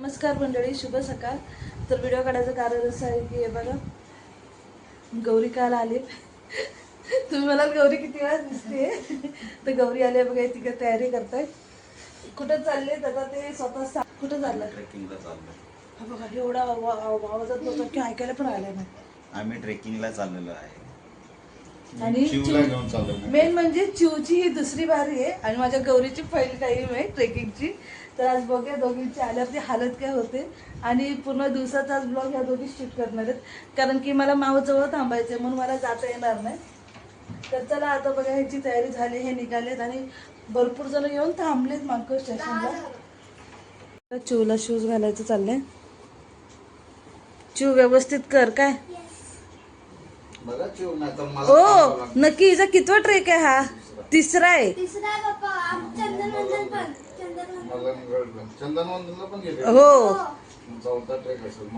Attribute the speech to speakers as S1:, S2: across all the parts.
S1: नमस्कार मंडळी शुभ सकाळ. तर व्हिडिओ काढायचं कारण असं आहे की हे बघा गौरी काल आली. तुम्ही मला गौरी किती वेळा दिसते तर गौरी आली बघा ती काय तयारी करताय कुठं चालले? आता ते स्वतः कुठं चाललं? हा बघा एवढा आवा- आवा- आवाजात होता की ऐकायला पण आलं नाही.
S2: आम्ही ट्रेकिंगला चाललेलो आहे.
S1: आणि मेन म्हणजे चिवची ही दुसरी बारी आहे आणि माझ्या गौरीची पहिली टाईम आहे ट्रेकिंगची. तर आज बघूया दोघींची आल्यावरती हालत काय होते आणि पूर्ण दिवसाचा आज ब्लॉग ह्या दोघी शूट करणार आहेत. कारण की मला मावजवळ थांबायचं आहे म्हणून मला जाता येणार नाही. तर चला आता बघा ह्याची तयारी झाली हे निघालेत आणि भरपूर जण येऊन थांबलेत मागो स्टेशनला चिवला शूज घालायचं चाललंय. चिव व्यवस्थित कर काय?
S2: लागतं.
S1: नक्की हिचा कितवा ट्रेक आहे हा? तिसरा आहे.
S2: चंदनवंदनला पण गेले
S1: हो.
S2: चौथा ट्रेक असेल.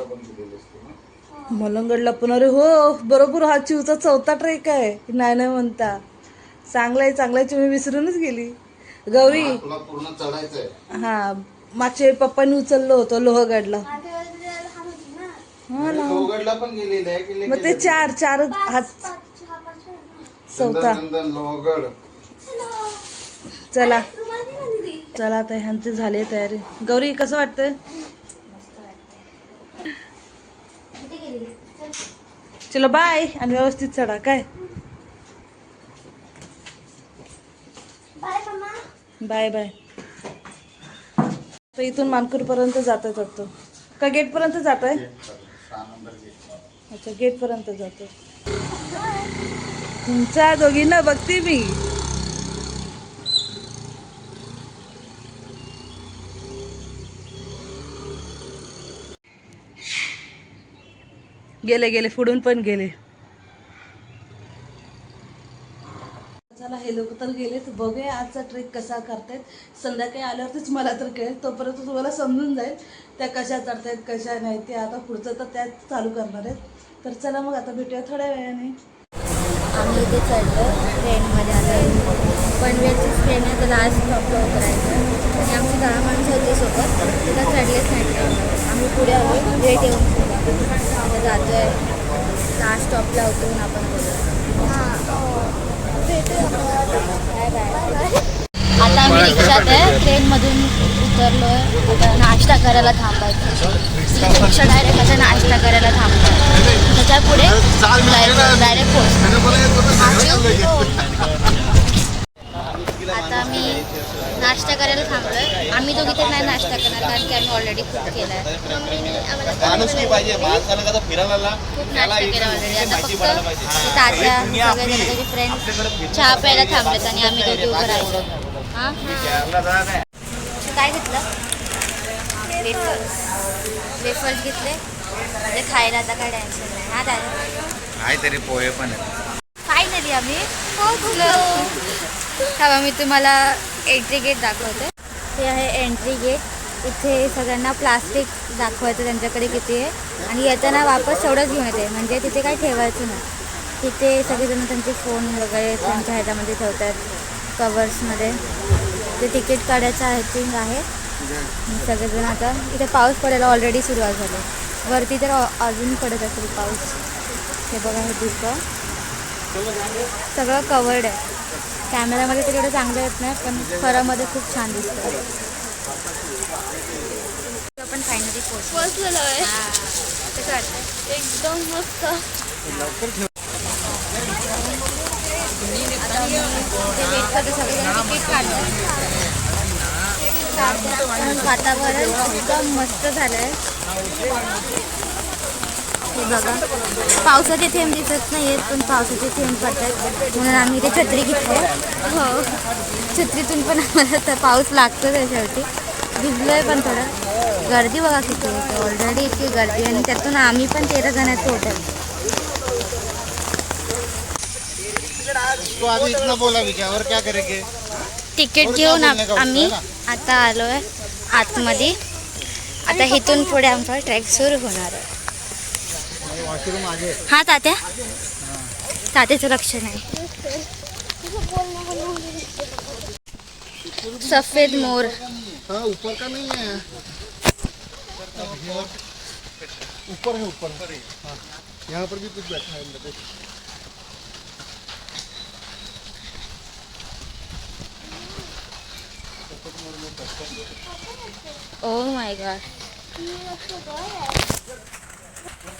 S2: पण गेलेले असते ना?
S1: मलंगडला पण. अरे हो बरोबर हा चिवचा चौथा ट्रेक आहे. नाही नाही म्हणता. चांगला आहे चांगला आहे. चिव विसरूनच गेली. गौरी.
S2: हा, तुला पूर्ण चढायचंय
S1: हा मागच्या वेळी पप्पांनी उचललो होतो लोहगडला.
S3: माझ्या वेळेला लहान होती ना.
S1: हा ना
S2: लोहगडला पण गेलेले आहे की
S1: मग ते चार चार हात. चौथा.
S2: लोहगड.
S1: चला. चला आता ह्यांची झाले तयारी. गौरी कसं वाटतंय?
S3: चलो
S1: बाय आणि व्यवस्थित चढा काय?
S3: बाय
S1: बाय तर इथून मानकूरपर्यंत जात आहे वाटतं का गेटपर्यंत जात आहे अच्छा गेटपर्यंत जातो तुमच्या दोघींना बघते मी. गेले गेले पुढून पण गेले. चला हे लोक तर गेले तर बघूया आजचा ट्रेक कसा करतायत. संध्याकाळी आल्यावरतीच मला तर कळेल. तोपर्यंत तुम्हाला समजून जाईल त्या कशा चढतायत कशा नाही. ते आता पुढचं तर त्याच चालू करणार आहेत. तर चला मग आता भेटूया थोड्या वेळाने.
S4: आम्ही इथे चढलो ट्रेनमध्ये आलो पनवेलचीच ट्रेन आहे तर लास्ट स्टॉपला उतरायचं आणि आमची दहा माणसं होती सोबत. तिला चढलेच नाही. आम्ही पुढे आलो. लेट येऊन आता जातो आहे लास्ट स्टॉपला उतरून आपण बाय बाय आता. आम्ही रिक्षात आहे ट्रेनमधून उतरलो आहे आता नाश्ता करायला थांबायचं रिक्षा डायरेक्ट आता नाश्ता करायला थांबतो त्याच्या पुढे डायरेक्ट आम्ही नाश्ता करायला थांबलोय. आम्ही दोघी तर नाही नाश्ता करणार कारण की आम्ही ऑलरेडी खूप केला आहे
S3: मम्मीने आम्हाला
S4: खूप नाश्ता केला ऑलरेडी आता फक्त. ते तात्या. त्याचे फ्रेंड चहा प्यायला थांबलेत आणि आम्ही दोघी उभं राहिलो. हां?
S5: काय?
S4: काय घेतलं? वेफर्स वेफर्स घेतले? खायला आता काय टेन्शन नाही. हा दादा?
S2: काहीतरी पोहे पण आहेत.
S4: फायनली आम्ही. तेव्हा मी तुम्हाला एंट्री गेट दाखवते. हे आहे एंट्री गेट इथे सगळ्यांना प्लास्टिक दाखवायचं त्यांच्याकडे किती आहे. आणि येताना वापस तेवढंच घेऊन येते. म्हणजे तिथे काही ठेवायचं नाही. तिथे सगळेजण त्यांचे फोन वगैरे त्यांच्या ह्याच्यामध्ये ठेवतात. कवर्समध्ये ते तिकीट काढायचं आय आहे. सगळेजण आता इथे पाऊस पडायला ऑलरेडी सुरुवात झाली. वरती तर अजून पडत असेल पाऊस. हे बघा हे धुकं. सगळं कवर्ड आहे. कॅमेऱ्यामध्ये तर एवढं चांगलं येत नाही पण खरामध्ये खूप छान दिसतं. आपण फायनली पोहोचलो.
S3: पोहोचलेलो आहे.
S4: हां. कसं वाटतं
S3: एकदम मस्त.
S4: वातावरण एकदम मस्त झालं आहे हे बघा. पावसाचे थेंब दिसत नाही आहेत पण पावसाचे थेंब पडतात. म्हणून आम्ही इथे छत्री घेतली. हो. छत्रीतून पण आम्हाला तर पाऊस लागतो त्याच्यावरती भिजलोय पण थोडं. गर्दी बघा किती आहे. ऑलरेडी इतकी गर्दी आणि त्यातून आम्ही पण तेरा जणांचं होतं.
S5: तो अभी इतना बोला भी क्या और क्या करेंगे?
S4: तिकीट घेऊन आम्ही आता आलो आहे आतमध्ये. आता इथून पुढे आमचा ट्रेक सुरू होणार आहे. हा तात्या? तात्याचं लक्ष नाही. सफ़ेद मोर.
S5: हाँ ऊपर का नहीं है ऊपर है ऊपर. हाँ यहाँ पर भी कुछ बैठा है अंदर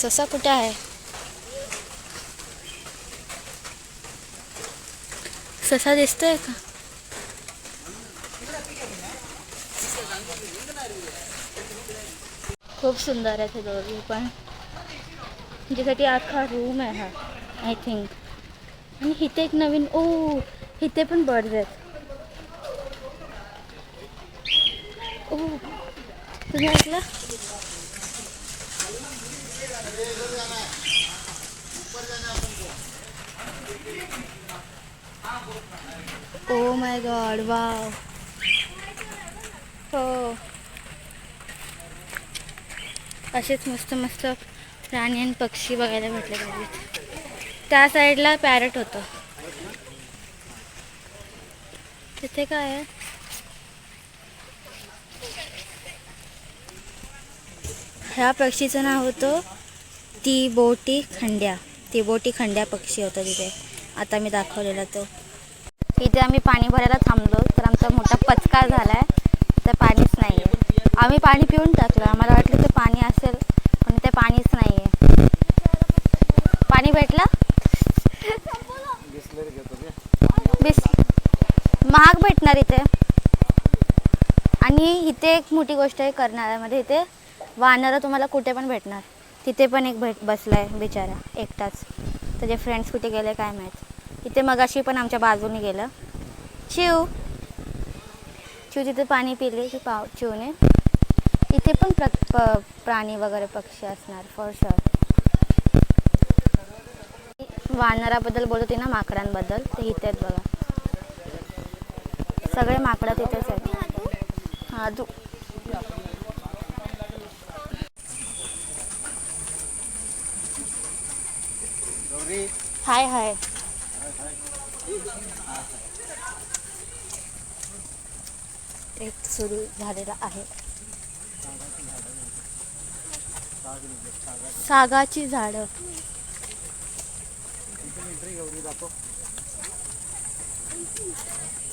S4: ससा कुठे आहे? ससा दिसतोय का? खूप सुंदर आहे ते दोघी पण. ज्यासाठी अख्खा रूम आहे हा आय थिंक आणि इथे एक नवीन ओ इथे पण बर्ड्स आहेत. ओ तुम्ही ऐकलं? ओ माय गॉड वाव हो. असेच मस्त मस्त प्राणी आणि पक्षी बघायला भेटले पाहिजेत. त्या साईडला पॅरट होतं. तिथे काय आहे? ह्या पक्षीचं नाव होतं ती बोटी खंड्या. ती बोटी खंड्या पक्षी होता तिथे. आता मी दाखवलेला तो. इथे आम्ही पाणी भरायला थांबलो तर आमचा मोठा पचका झाला आहे तर पाणीच नाही आहे आम्ही पाणी पिऊन टाकलं. आम्हाला वाटलं ते पाणी असेल पण ते पाणीच नाही आहे पाणी भेटलं? बिस महाग भेटणार इथे. आणि इथे एक मोठी गोष्ट आहे करणाऱ्यामध्ये इथे. वानरं तुम्हाला कुठे पण भेटणार. तिथे पण एक भेट बसला आहे बिचारा एकटाच. त्याचे फ्रेंड्स कुठे गेले काय माहीत. इथे मगाशी पण आमच्या बाजूने गेलं. चिव चिव तिथे पाणी पिले की पाव चिवने इथे पण प्र प- प्राणी वगैरे पक्षी असणार फॉर शुअर वानराबद्दल बोलत होती ना माकडांबद्दल ते इथे आहेत बघा. सगळे माकडं तिथेच आहेत. हां तू हाय हाय. एक सुरू झालेला आहे. सागाची झाडं.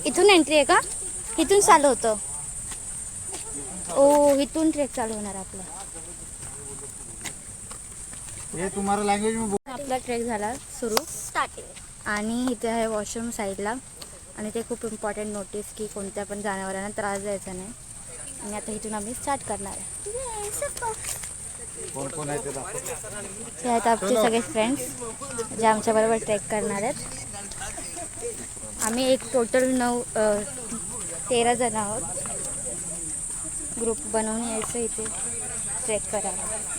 S4: इथून एंट्री आहे का? इथून चालू होतं. ओ इथून ट्रेक चालू होणार आपला.
S5: ये तुम्हारा लैंग्वेज
S4: आपला ट्रेक झाला सुरू.
S3: स्टार्टिंग
S4: आणि इथे आहे वॉशरूम साईडला आणि ते खूप इम्पॉर्टंट नोटीस की कोणत्या पण जनावरांना त्रास द्यायचा नाही. आणि आता इथून आम्ही स्टार्ट करणार आहे.
S5: है.
S4: हे आहेत आमचे सगळे फ्रेंड्स जे आमच्याबरोबर ट्रेक करणार आहेत. आम्ही एक टोटल नऊ तेरा जण आहोत. ग्रुप बनवून यायचं इथे ट्रेक करायला.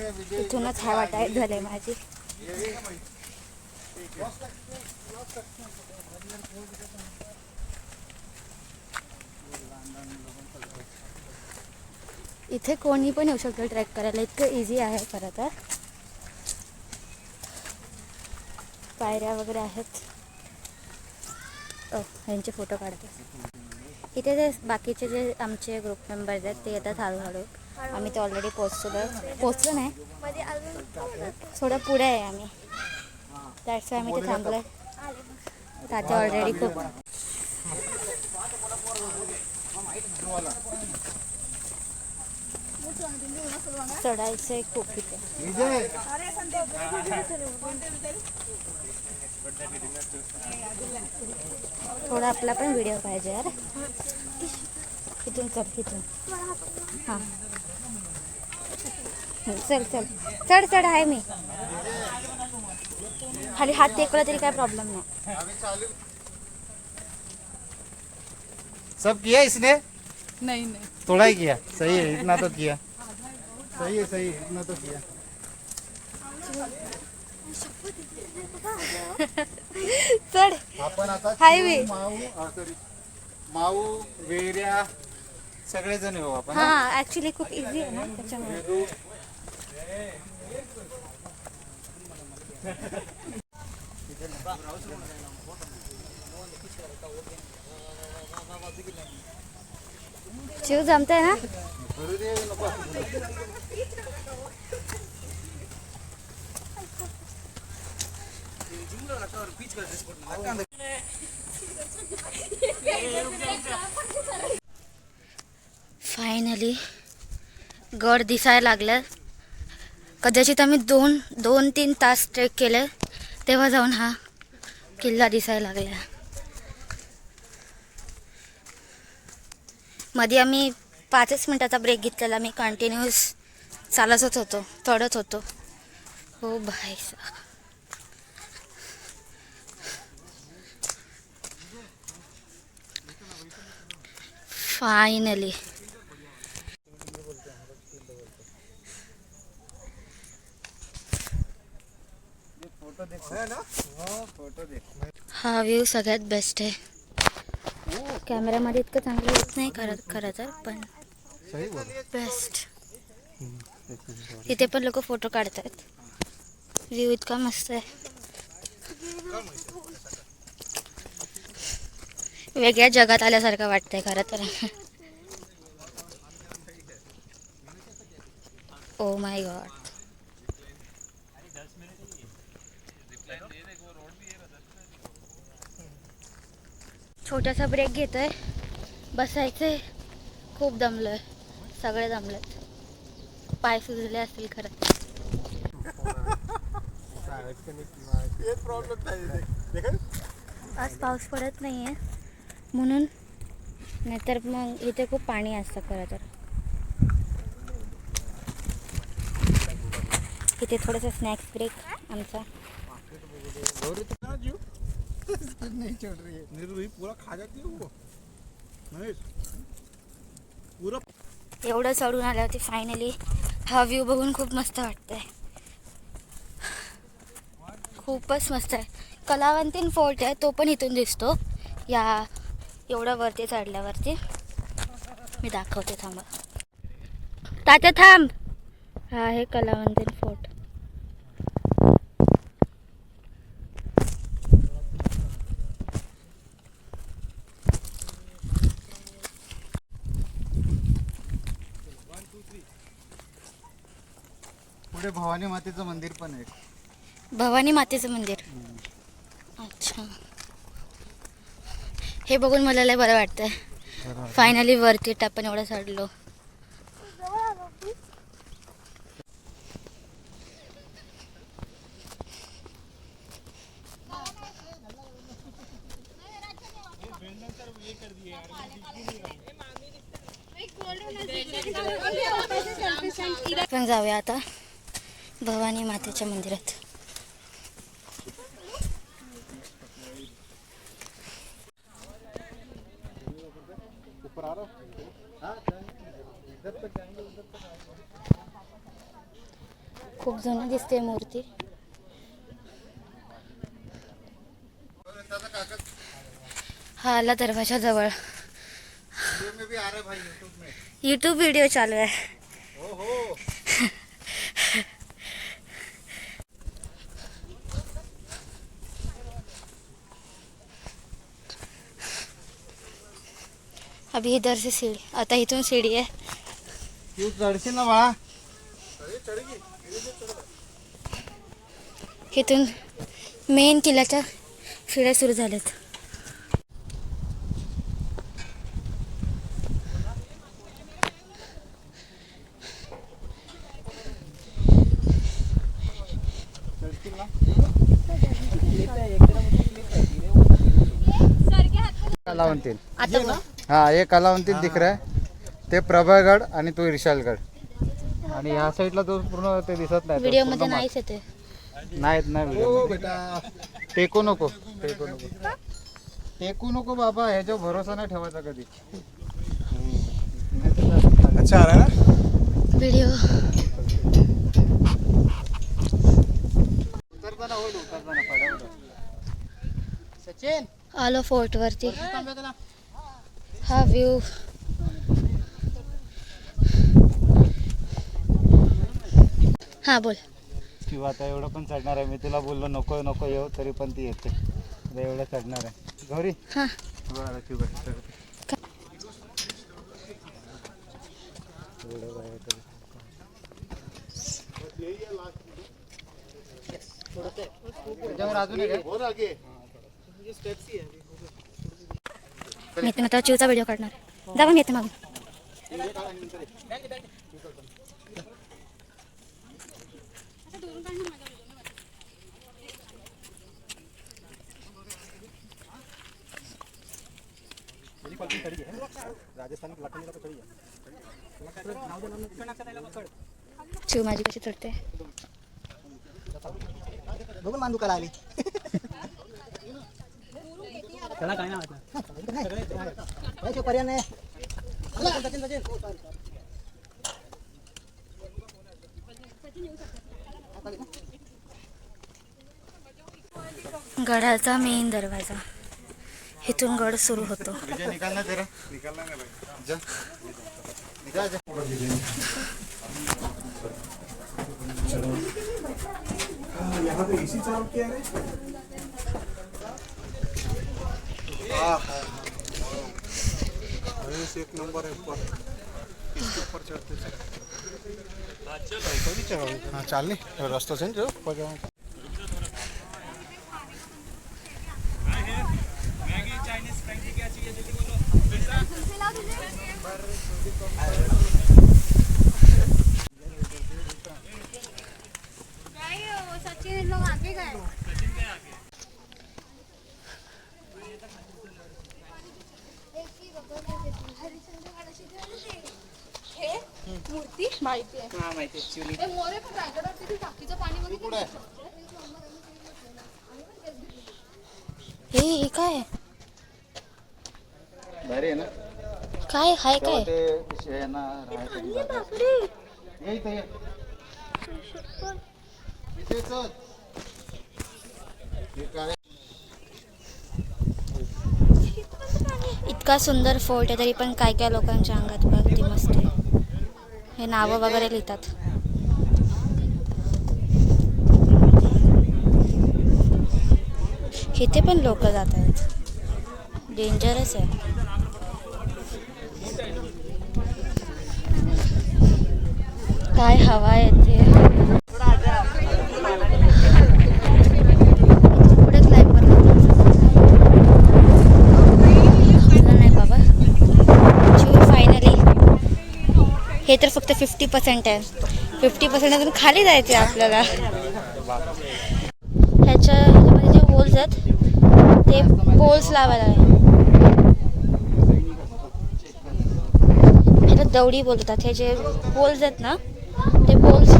S4: इथूनच हा वाटाय झाले माझी. इथे कोणी पण येऊ शकतो ट्रॅक करायला इतकं इझी आहे खरं तर. पायऱ्या वगैरे आहेत. ह्यांचे फोटो काढते. इथे जे बाकीचे जे आमचे ग्रुप मेंबर्स आहेत ते येतात हळूहळू. आम्ही ते ऑलरेडी पोचलो पोचलो नाही. थोडं पुढे आहे आम्ही. त्याच आम्ही ते थांबलोय. त्याचे ऑलरेडी खूप चढायचं खूप इथे. थोडा आपला पण व्हिडिओ पाहिजे यार इथून चल इथून. हां. चल चल. चढ चढ आहे मी. खाली हात टेकला तरी काय प्रॉब्लेम नाही.
S5: सब किया इसने?
S1: नाही नाही.
S5: थोड़ा ही किया. सही है इतना तो किया. सही है सही है इतना तो किया.
S4: चढ.
S5: आपण आता. चिमू, माऊ हा, sorry. माऊ वेऱ्या सगळेजण येऊ आपण
S4: हा? ऍक्च्युली खूप इझी आहे ना त्याच्यामुळे. शिव जमतंय ना? फायनली गड दिसायला लागलं. कदाचित आम्ही दोन दोन तीन तास ट्रेक केले तेव्हा जाऊन हा किल्ला दिसायला लागला. मध्ये आम्ही पाचच मिनटाचा ब्रेक घेतलेला मी कंटिन्यूस चालतच होतो चढत होतो. हो भाई साहब. फायनली हा व्ह्यू सगळ्यात बेस्ट आहे कॅमेऱ्यामध्ये इतकं चांगलं येत नाही खरं खरं तर पण
S5: सही बोल.
S4: बेस्ट इथे पण लोक फ़ोटो काढतात व्ह्यू इतका मस्त आहे. वेगळ्या जगात आल्यासारखं वाटतंय खरं तर. ओ माय गॉड छोटासा ब्रेक घेतोय. बसायचंय. खूप दमलोय. सगळे दमलेत. पाय सुजले असतील खरं. आज पाऊस पडत नाही आहे म्हणून नाहीतर मग इथे खूप पाणी असतं खरं तर. इथे थोडासा स्नॅक्स ब्रेक आमचा.
S5: नहीं छोड़ रही है
S2: नीरू ही पूरा खा जाती है वो महेश पूरा
S4: एवढं चढून आल्यावरती फायनली हा व्ह्यू बघून खूप मस्त वाटतंय. खूपच मस्त आहे. कलावंतीन फोर्ट आहे तो पण इथून दिसतो. या एवढं वरती चढल्यावरती. मी दाखवते थांबा. तात्या थांब. हा हे कलावंतीन फोर्ट
S5: पुढे भवानी मातेचं मंदिर पण आहे.
S4: भवानी मातेचं मंदिर. अच्छा. हे बघून मला लय बरं वाटतंय. फायनली वरती आपण एवढं चढलो. पण जाऊया आता. भवानी मातेच्या मंदिरात. खूप जुनं दिसते मूर्ती. हा आला दरवाजा जवळ.
S5: यूट्यूब
S4: व्हिडिओ चालू आहे. अभी इधर से सीढ़ी आता इथून सीढ़ी आहे
S5: तू चढशील ना बाळा।
S4: इथून मेन किल्ल्याच्या शिड्या सुरू झाल्यात
S5: कलावंतीन
S4: आता बघ.
S5: हाँ ये कलावंतीन दिख रहा है. ते प्रभागढ़ आणि तो विशालगड. आणि ह्या साईडला तो पूर्ण ते दिसत नाही तो व्हिडिओमध्ये
S4: नाहीच येते
S5: नाहीत नाही
S2: हो
S5: व्हिडिओ
S2: बेटा.
S5: टेकू नको. टेकू नको. टेकू नको बाबा ह्याच्यावर भरोसा नाही ठेवायचा कधी.
S2: अच्छा आ रहा है ना?
S4: व्हिडिओ
S5: उतरताना होईल उतरताना पडावं सचिन!
S4: आलो फोर्ट वरती हा व्ह्यू हा बोल.
S5: किंवा आता एवढं पण चढणार आहे. मी तुला बोललो नको नको येऊ तरी पण ती येते. आता एवढं चढणार आहे. गौरी?
S4: हा.
S5: तरी. त्याच्यावर अजून एक आहे?
S4: मी पण आता चिवचा व्हिडिओ काढणार. जाऊन येते मग चिव माझी कशी चढते?
S6: बघून मान दुखायला आली काय पर्याय नाही सचिन सचिन
S4: गडाचा मेन दरवाजा. इथून गड सुरू होतो.
S5: निकालना
S2: यहाँ पे किया है. एक नंबर है ऊपर इसके ऊपर चढ़ते चढ़ हाँ चाल नहीं रास्ता से जो
S4: हाय काय.
S5: हे
S4: इतका सुंदर फोर्ट आहे तरी पण काय काय लोकांच्या अंगात बघ ती मस्त आहे. हे नावं वगैरे लिहितात. इथे पण लोक जात आहेत डेंजरस आहे. काय हवा येते पुढे क्लाइंबर नाही बाबा. फायनली हे तर फक्त फिफ्टी पर्सेंट आहे. फिफ्टी पर्सेंट अजून खाली जायचे आपल्याला. ह्याच्या ह्याच्यामध्ये जे होल्स आहेत ते पोल्स लावायला ह्याला दौडी बोलतात. हे जे पोल्स आहेत ना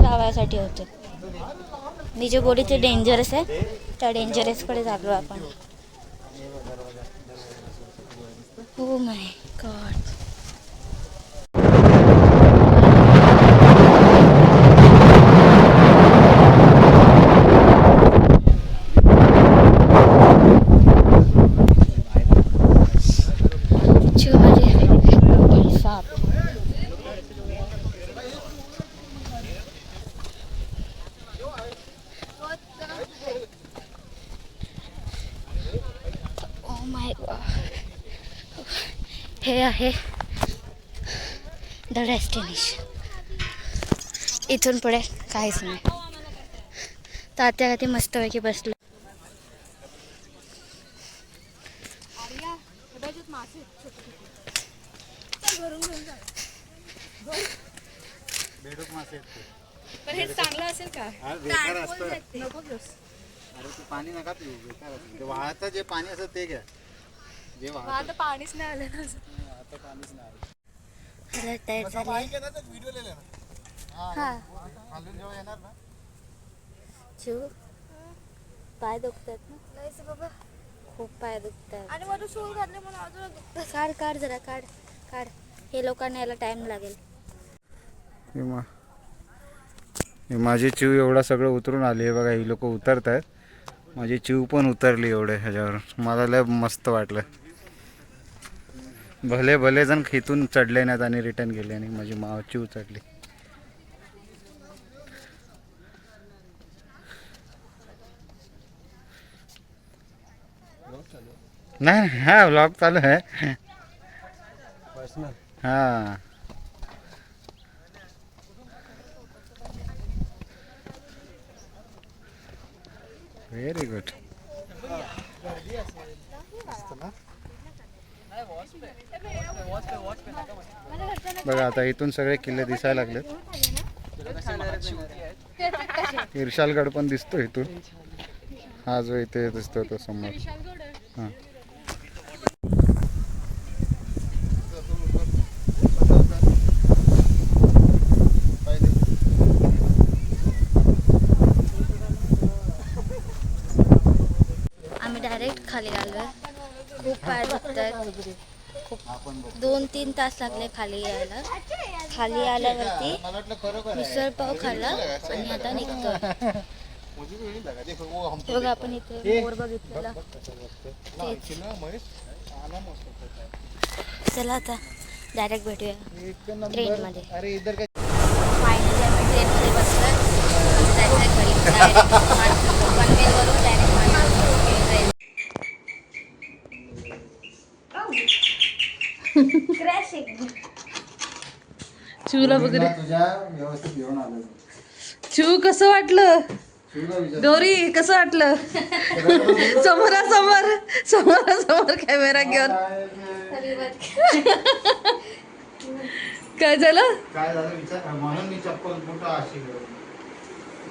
S4: ते लावायसाठी होते. मी जे बोली ते डेंजरस आहे. त्या डेंजरसकडे चाललो आपण. हो माय गॉड चिव माझे साप ओ माय गॉड हे आहे. द डेस्टिनेशन इथून पुढे काहीच नाही. तात्या का ते मस्तपैकी बसलो.
S1: हे चांगलं असेल का?
S5: बेकार असतं.
S1: नको घेऊस.
S5: अरे ते पाणी नका पिऊ वाहतं जे पाणी असतं ते घ्या. जे वाहतं
S1: पाणीच नाही आलं ना.
S5: आता पाणीच नाही
S4: तयार झाले
S2: व्हिडिओ
S4: हा. शिव पाय दुखतात ना.
S3: बाबा.
S4: खूप पाय दुखतात.
S3: आणि घातले अजून
S4: काढ काढ जरा काढ काढ. हे लोकांना यायला टाइम लागेल.
S5: हे मा- हे माझी चिव एवढा सगळं उतरून आली आहे बघा ही लोक उतरत आहेत माझी चिव पण उतरली एवढे ह्याच्यावर. मला लय मस्त वाटलं. भले भले जण खितून चढले नाहीत आणि रिटर्न गेले आणि माझी माव चिव चढली नाही हा व्लॉग चालू आहे. हा. व्हेरी गुड बघा आता इथून सगळे किल्ले दिसायला लागलेत. इर्शालगड पण दिसतो इथून. हा जो इथे दिसतो तो समोर. हां.
S4: आम्ही डायरेक्ट खाली आलो खूप पाय दुखतात खूप दोन तीन तास लागले खाली यायला. खाली आल्यावरती मिसळ पाव खाल्ला आणि आता निघतोय हे बघा आपण इथे मोर बघितलेला. चला आता डायरेक्ट भेटूया. ट्रेनमध्ये फायनली आम्ही ट्रेनमध्ये बसलोय. जायचं घरी. पनवेलवरून डायरेक्ट ट्रेन
S1: चिवला वगैरे.
S5: तुझ्या व्यवस्थित घेऊन आलो.
S1: चिव कसं वाटलं? गौरी कसं वाटलं? समोरासमोर समोरासमोर कॅमेरा घेऊन. काय झालं?
S5: काय झालं विचार म्हणून मी चप्पल बुट अशी घेऊन.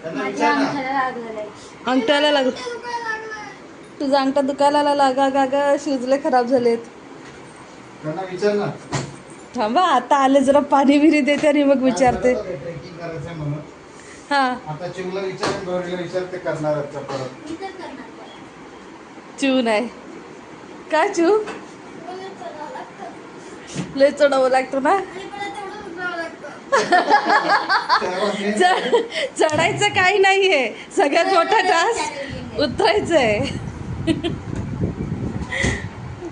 S5: त्यांना
S4: माझ्या
S5: विचार ना.
S4: अंगठ्याला लागलेलं आहे
S1: अंगठ्याला लाग तुझा अंगठा दुखायला लागा गा गा शिजले खराब झालेत.
S5: त्यांना विचार ना.
S1: थांबा आता आले जरा पाणी बिरी देते आणि मग विचारते.
S5: ट्रेकिंग करायचं म्हणून.
S1: हा.
S5: आता चिवला विचार गौरीला विचार ते करणार आहेत का परत?
S1: चिव नाही. काय चिव लय चढावं लागतं ना? चढ चढायचं काही नाहीये. सगळ्यात मोठा टास्क उतरायचंय.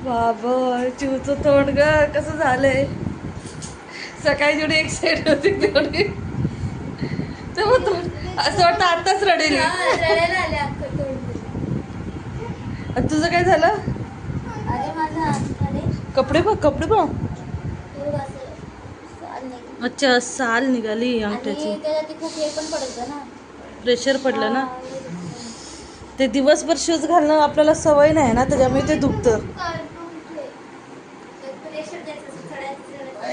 S1: बाबा चिवचं तोंड ग कसं झालंय? सकाळी जेवढी एक्साइट होती तेवढी. ते मग तोंड असं वाटतं आताच रडेल. तुझं काय झालं? कपडे बघ कपडे बघ. अच्छा साल निघाली अंगठ्याची. प्रेशर पडलं ना? ते दिवसभर शूज घालणं आपल्याला सवय नाही ना त्याच्यामुळे ते दुखतं
S4: प्रेशर द्यायचं चढायचं
S6: आई गं.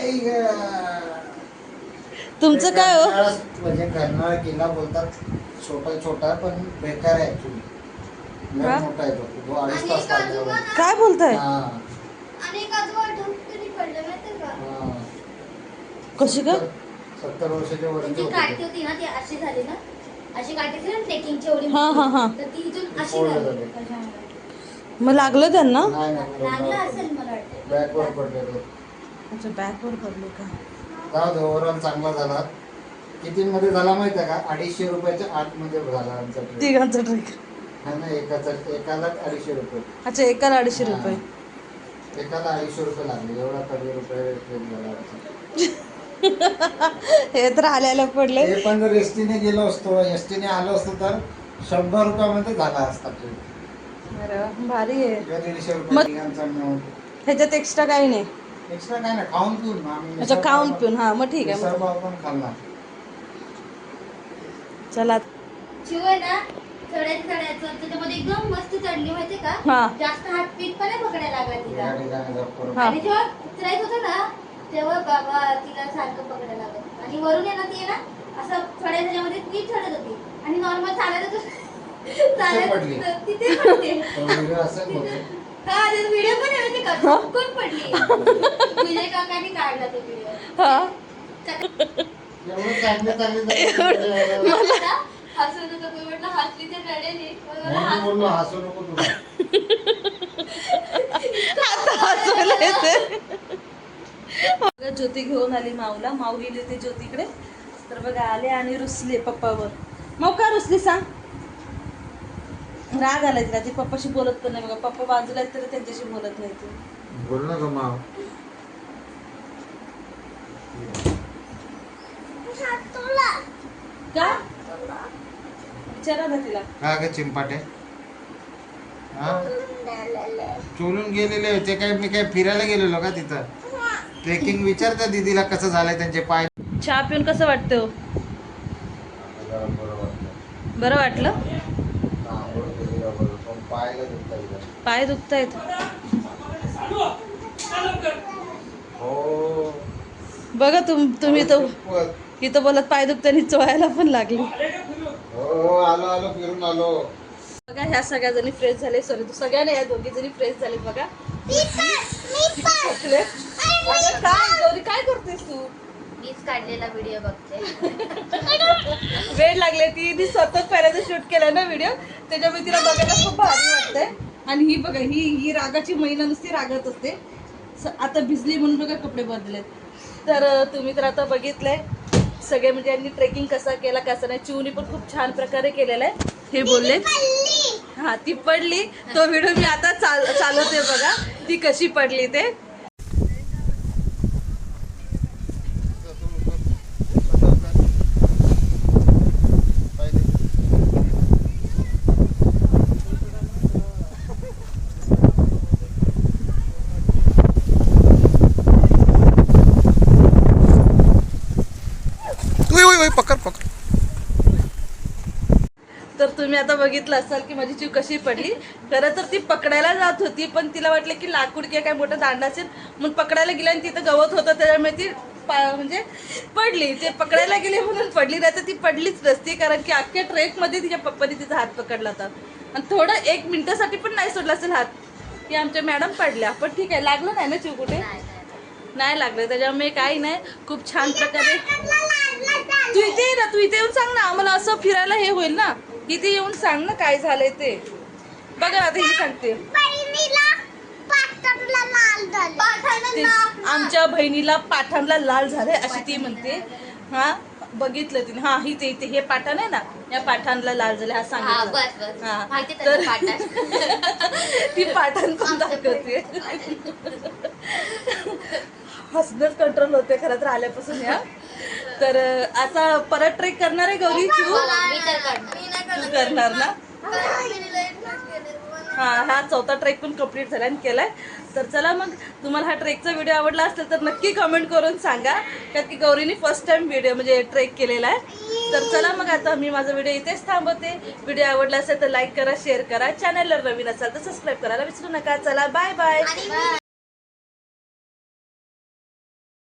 S1: तुमचं काय हो?
S6: म्हणजे घरनाळ किल्ला बोलतात छोटा छोटा पण बेकार आहे ऍक्च्युली
S1: हा?
S6: मोठा आहे तो. तो अडीच तास लागले
S1: काय बोलताय?
S6: हा.
S3: आणि पडले माहिती का?
S6: हा.
S1: कशी का
S6: सत्तर वर्षाच्या वरती
S4: ती
S6: होते
S4: काठी
S6: ते.
S4: होती ना ती अशी झाली ना. अशी काठी होती ना ट्रेकिंगची एवढी
S1: हा, हा, हा.
S4: तर ती इथून अशी
S6: फोल्ड
S4: झाली.
S6: झाली.
S4: त्याच्यामुळे.
S1: मग लागलं त्यांना?
S6: नाही नाही
S4: लागलं असेल मला वाटतं.
S6: बॅकवर पडले ते.
S1: अच्छा बॅकवर पडले का?
S6: जाऊ दे ओव्हरऑल चांगला झाला. किती मध्ये झाला माहिती आहे का? अडीचशे रुपयाच्या आतमध्ये झाला आमचा
S1: तिघांचा ट्रेक
S6: हा ना एकाचा एकाला अडीचशे रुपये.
S1: अच्छा एकाला अडीचशे
S6: हा.
S1: रुपये.
S6: एकाला अडीचशे रुपये लागले. एवढा कमी रुपये ट्रेन झाला आमचा.
S1: हे तर आल्याला पडले.
S6: ते पण जर एस टीने गेलो असतो एस टीने आलो असतो तर शंभर रुपयामध्ये झाला असता ट्रेन
S1: भारी आहे.
S6: दीडशे
S1: मग-
S6: रुपये मिळून
S1: ह्याच्यात एक्स्ट्रा काही नाही.
S6: एक्स्ट्रा काय नाही खाऊन पिऊन आम्ही
S1: अच्छा खाऊन पिऊन. हा मग ठीक आहे
S6: मिसळ
S1: मग
S6: पाव पण खाल्ला.
S1: चला.
S4: शिव आहे ना चढायचं चढायचं त्याच्यामध्ये एकदम मस्त चढली माहिती का?
S1: हा.
S4: जास्त हात पीठ पण नाही पकडायला लागला तिला.
S6: या ठिकाणी जप करून.
S1: हा.
S4: आणि जेव्हा उतरायचं होतं ना तेव्हा बाबा तिला सारखं पकडायला लागलं आणि वरून आहे ना ती आहे ना असं चढायचं त्याच्यामध्ये ती चढत होती. आणि नॉर्मल चालायला तर
S6: पडली.
S4: चालायला तिथे पडते
S6: तो व्हिडिओ.
S4: हा पण आहे माहिती का? पडली विजय काकांनी काढला तो
S1: हा?
S3: मला हसू नका मी म्हटलं हसली तर रडेल
S6: म्हणून बोललो हसू नको तुला
S1: बघा, ज्योती घेऊन आली माऊला. माऊ गेली होती ज्योतीकडे. तर बघा आले आणि रुसले पप्पावर. माऊ का रुसली सांग? राग आलाय तिला. ती पप्पाशी बोलत पण नाही. बघा पप्पा बाजूला आहेत तरी त्यांच्याशी बोलत नाही ती
S6: बोल ना ग माव.
S1: का? विचारा ना तिला.
S6: का ग चिंपाटे. हा? चोलून गेलेले होते काय मी काय फिरायला गेलेलो का तिथं? ट्रेकिंग विचार त्या दीदीला कसं झालंय त्यांचे पाय.
S1: चहा पिऊन कसं वाटतं? हो? बरं वाटलं? पाय दुखतायत
S6: हो.
S1: बघा तुम तुम्ही तो इथं बोलत पाय दुखतानी चोळायला पण लागली.
S6: हो आलो आलो फिरून आलो.
S1: बघा ह्या सगळ्या जणी फ्रेश झाले. सॉरी तू सगळ्या नाही या दोघी जणी फ्रेश झाले बघा. काय गौरी काय करतेस तू?
S4: मीच काढलेला व्हिडिओ बघते.
S1: वेळ लागले ती. ती स्वतः पहिल्यांदा शूट केलाय ना व्हिडिओ त्याच्यामुळे तिला बघायला खूप भारी वाटतंय. आणि ही बघा ही ही रागाची महिना नुसती रागत असते. आता भिजली म्हणून बघा कपडे बदललेत. तर तुम्ही तर आता बघितलंय सगळे म्हणजे यांनी ट्रेकिंग कसा केला कसा नाही चिवनी पण खूप छान प्रकारे केलेला आहे. हे बोलले. हा ती पडली. तो व्हिडिओ मी आता चाल चालवते बघा. ती कशी पडली ते. बघितलं असाल की माझी चिव कशी पडली. खरं तर ती पकडायला जात होती पण तिला वाटलं की लाकूड किंवा काय मोठं दांडा असेल. म्हणून पकडायला गेली आणि तिथं गवत होतं त्याच्यामुळे ती पा- म्हणजे पडली. ते पकडायला गेली म्हणून पडली नाही तर ती पडलीच नसती कारण की अख्ख्या ट्रेकमध्ये तिच्या पप्पाने तिचा हात पकडला होता. आणि थोडं एक मिनिटासाठी पण नाही सोडला असेल हात की आमच्या मॅडम पडल्या. पण ठीक आहे लागलं नाही ना चिव कुठे? नाही लागलं त्याच्यामुळे काही नाही. खूप छान प्रकारे तू इथे ना तू इथे येऊन सांग ना आम्हाला असं फिरायला हे होईल ना. इथे येऊन सांग ना काय झालंय ते. बघा ना आता ही सांगते. ते आमच्या बहिणीला पाठांना लाल झालंय अशी ती म्हणते. हा बघितलं तिने. हा ही ते इथे. हे पाठाण आहे ना या पाठांना लाल झाले हा
S4: हा
S1: सांगितलं.
S4: बस बस.
S1: हा.
S4: माहिती
S1: तर- ती पाठाण पण दाखवते? हसणंच कंट्रोल होते खरं तर आल्यापासून या. तर आता परत ट्रेक करणार आहे गौरी
S4: करणार
S1: तू करणार ना? हा हा चौथा ट्रेक पण कंप्लीट झाला आणि केलाय. तर चला मग तुम्हाला हा ट्रेकचा व्हिडिओ आवडला असेल तर नक्की कमेंट करून सांगा. कारण की गौरीने फर्स्ट टाइम व्हिडिओ म्हणजे ट्रेक केलेला आहे. तर चला मग आता मी माझा व्हिडिओ इथेच थांबवते. व्हिडिओ आवडला असेल तर लाईक करा शेअर करा. चॅनलला नवीन असाल तर सबस्क्राईब करायला विसरू नका. चला बाय बाय